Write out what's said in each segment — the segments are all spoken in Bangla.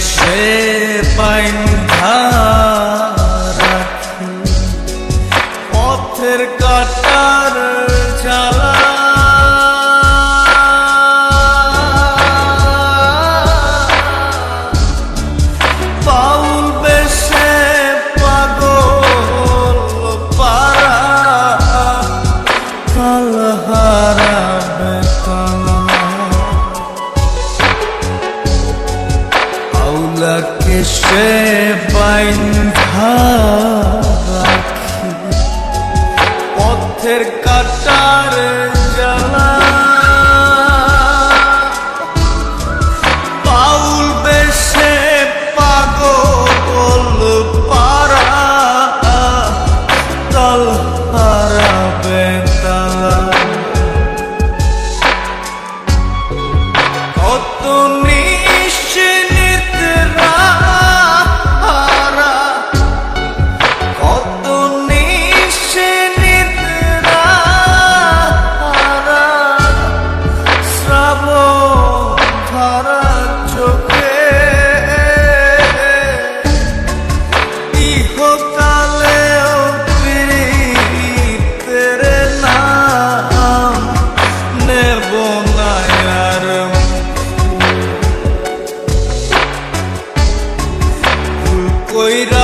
সে পাইনি Shattered কইরা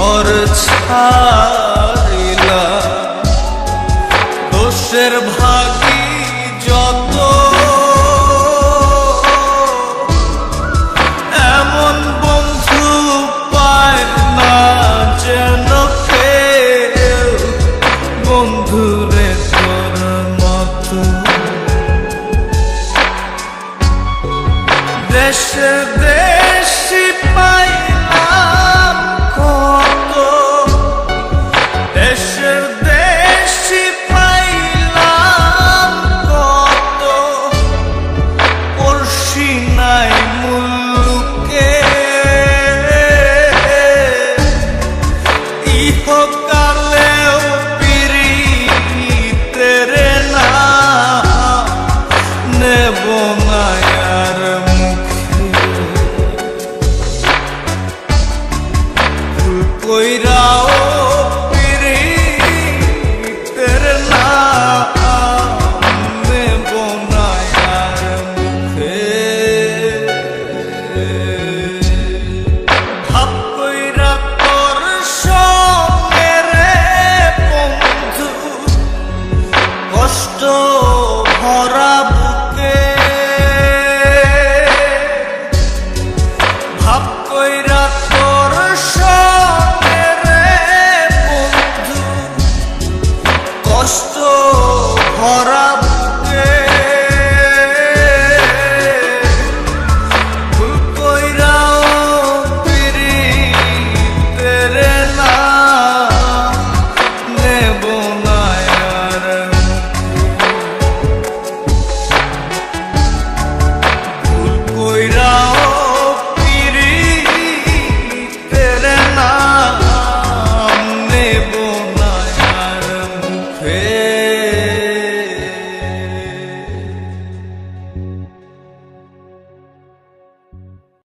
ঘর ছাড়িলা। দোষের ভাগি যত। এমন বন্ধু পায় না যেন বন্ধুরে তোর মত। দেশ দেশ পায়